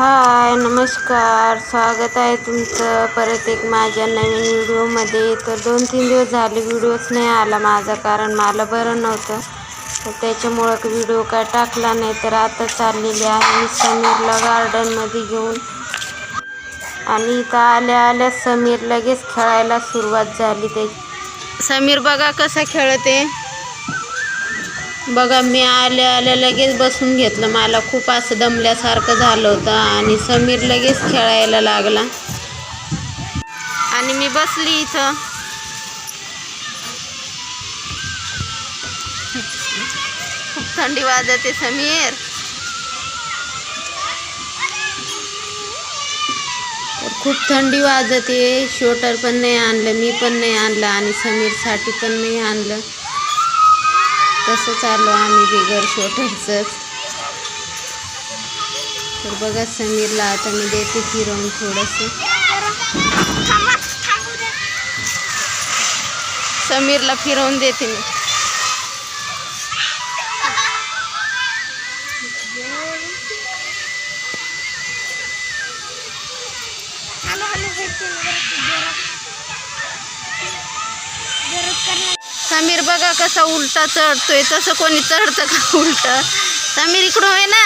हाय नमस्कार. स्वागत आहे तुमचं परत एक माझ्या नवीन व्हिडिओमध्ये. तर दोन तीन दिवस झाले व्हिडिओच नाही आला माझा कारण मला बरं नव्हतं. तर त्याच्यामुळं व्हिडिओ काय टाकला नाही तर आता चाललेली आहे मी समीरला गार्डनमध्ये घेऊन. आणि इथं आल्या आल्या समीर लगेच खेळायला सुरुवात झाली ते समीर बघा कसा खेळते. बघा मी आल्या आल्या लगेच बसून घेतलं. मला खूप असं दमल्यासारखं झालं होतं आणि समीर लगेच खेळायला लागला. आणि मी बसली इथं. खूप थंडी वाजते समीर. खूप थंडी वाजते. स्वेटर पण नाही आणलं मी पण नाही आणलं आणि समीरसाठी पण नाही आणलं. तसं आलो आम्ही बिगर स्वेटरचंच तर बघा समीरला आता मी देते फिरवून थोडंसं. समीरला फिरवून देते मी. समीर बघा कसा उलटा चढतोय तसं कोणी चढतं का उलट? समीर इकडून आहे ना.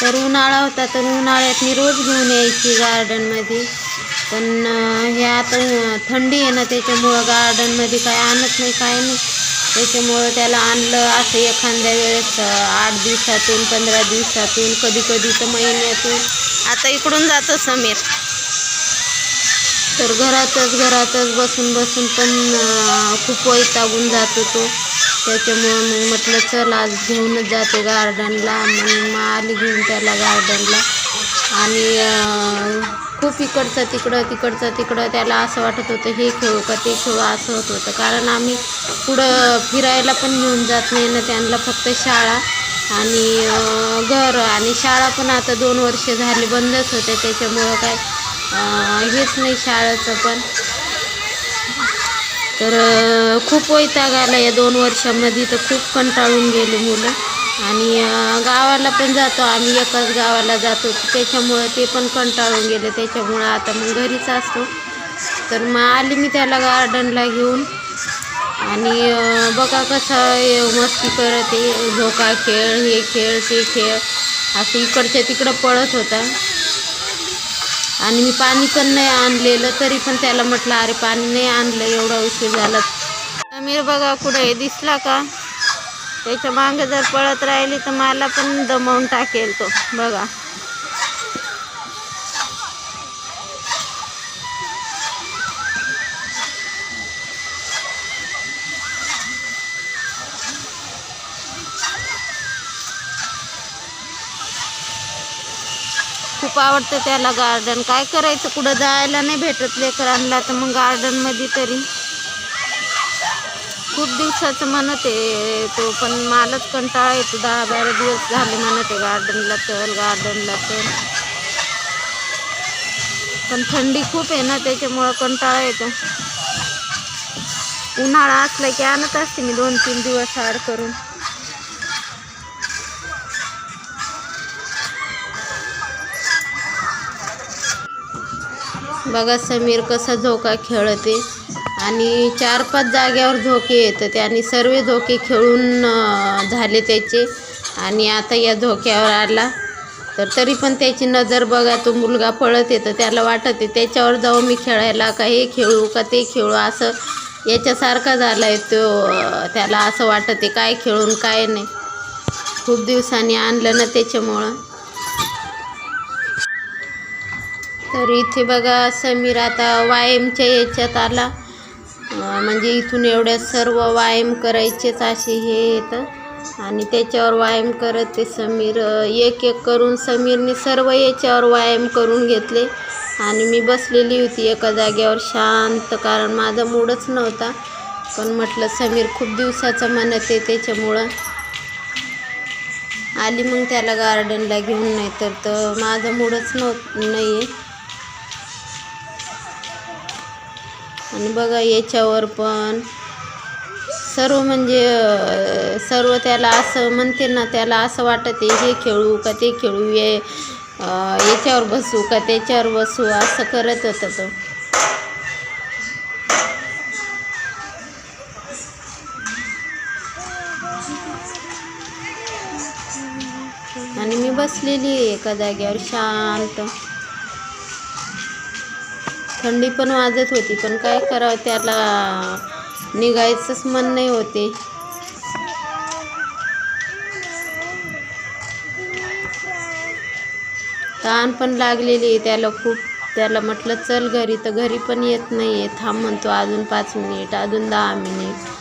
तर उन्हाळा होता तर उन्हाळ्यात मी रोज घेऊन यायची गार्डनमध्ये पण हे आता थंडी आहे ना त्याच्यामुळं गार्डनमध्ये काय आणत नाही काय नाही. त्याच्यामुळं त्याला आणलं असं एखाद्या वेळेस आठ दिवसातून पंधरा दिवसातून कधी कधी तर महिन्यातून. आता इकडून जातो समीर. तर घरातच घरातच बसून बसून पण खूप वैतागून जातो तो. त्याच्यामुळं मग म्हटलं चल आज घेऊनच जाते गार्डनला. मग मग आली घेऊन त्याला गार्डनला. आणि खूप इकडचं तिकडं तिकडचं तिकडं त्याला असं वाटत होतं हे खेळू का ते खेळू असं होत होतं. कारण आम्ही पुढं फिरायला पण घेऊन जात नाही ना त्यांना फक्त शाळा आणि घर. आणि शाळा पण आता दोन वर्ष झाली बंदच होते त्याच्यामुळं काय हेच नाही शाळेचं पण. तर खूप वैताग आला या दोन वर्षामध्ये तर खूप कंटाळून गेले मुलं. आणि गावाला पण जातो आम्ही एकाच गावाला जातो. त्याच्यामुळं ते पण कंटाळून गेले. त्याच्यामुळं आता मग घरीच असतो. तर मग आली मी त्याला गार्डनला घेऊन. आणि बघा कसा मस्ती करत आहे. झोका खेळ हे खेळ ते खेळ. असं इकडच्या तिकडं पळत होता. आणि मी पाणी पण नाही आणलेलं तरी पण त्याला म्हटलं अरे पाणी नाही आणलं एवढा उशीर झाला. समीर बघा कुठे दिसला का? त्याच्यामागे जर पळत राहिली तर मला पण दमवून टाकेल तो बघा. खूप आवडतं त्याला गार्डन काय करायचं? कुठं जायला नाही भेटत लेकरांना. तर मग गार्डनमध्ये तरी. खूप दिवसाचं म्हणत आहे तो पण मलाच कंटाळा येतो. दहा बारा दिवस झाले म्हणत आहे गार्डनला चल गार्डनला चल. पण थंडी खूप आहे ना त्याच्यामुळं कंटाळा येतो. उन्हाळा असला की आणत असते मी दोन तीन दिवस आड करून. बघा समीर कसा झोका खेळते. आणि चार पाच जाग्यावर झोके येतं आणि सर्व झोके खेळून झाले त्याचे. आणि आता या झोक्यावर आला. तर तरी पण त्याची नजर बघा तो मुलगा पळत येतं. त्याला वाटत आहे त्याच्यावर जाऊ मी खेळायला का हे खेळू का ते खेळू? असं याच्यासारखा झाला आहे तो त्याला असं वाटत आहे काय खेळून काय नाही. खूप दिवसांनी आणलं ना त्याच्यामुळं. तर इथे बघा समीर आता वायमच्या याच्यात आला. म्हणजे इथून एवढ्या सर्व व्यायाम करायचेच असे हे येतं. आणि त्याच्यावर व्यायाम करत ते समीर एक एक करून समीरने सर्व याच्यावर व्यायाम करून घेतले. आणि मी बसलेली होती एका जागेवर शांत कारण माझा मूडच नव्हता. पण म्हटलं समीर खूप दिवसाचं म्हणत आहे त्याच्यामुळं. आली मग त्याला गार्डनला घेऊन नाही तर तर माझा मूडच नव्ह नाही आहे आणि बघा याच्यावर पण सर्व म्हणजे सर्व त्याला असं म्हणते ना त्याला असं वाटत आहे हे खेळू का ते खेळू ये याच्यावर बसू का त्याच्यावर बसू असं करत होता तो. आणि मी बसलेली आहे एका जागेवर शांत. थंडी पण वाजत होती पण काय करावं त्याला निघायचंच मन नाही होते. ताण पण लागलेली आहे त्याला खूप. त्याला म्हटलं चल घरी. तर घरी पण येत नाही आहे थांब म्हणतो अजून पाच मिनिट अजून दहा मिनिट.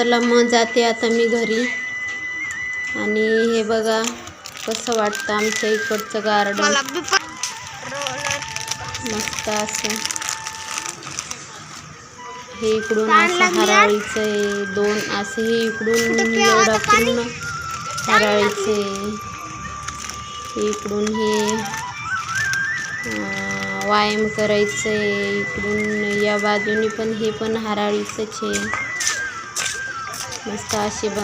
चला मग जाते आता मी घरी. आणि हे बघा कसं वाटतं आमच्या इकडचं गार्डन मस्त असं. हे इकडून असं? हराळीचं आहे दोन असं हे इकडून एवढा? पूर्ण हराळीचं आहे हे इकडून हे व्यायाम करायचं आहे इकडून या बाजूनी पण हे पण हराळीचंच आहे. मस्त असे ब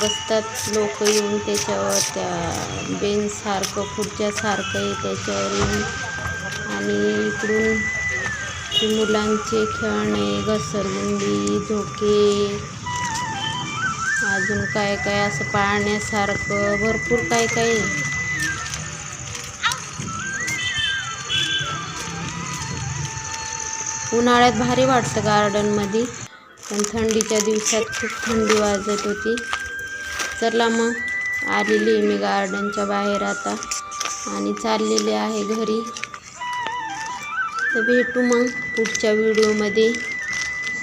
बसतात लोक येऊन त्याच्यावर त्या बेंचसारखं खुर्च्यासारखं आहे त्याच्यावर येऊन आणि इकडून मुलांचे खेळणे घसरगुंडी झोके अजून काय काय असं पाळण्यासारखं भरपूर काय काय आहे. उन्हाळ्यात भारी वाटतं गार्डनमध्ये पण थंडीच्या दिवसात खूप थंडी वाजत होती. चला मग. आलेली मी गार्डनच्या बाहेर आता. आणि चाललेले आहे घरी. तर भेटू मग पुढच्या व्हिडिओमध्ये.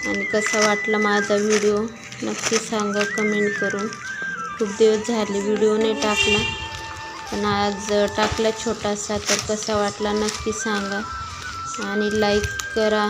आणि कसा वाटला माझा व्हिडिओ नक्की सांगा कमेंट करून. खूप दिवस झाले व्हिडिओ नाही टाकला. पण आज टाकला छोटासा तर कसा वाटला नक्की सांगा. आणि लाईक करा.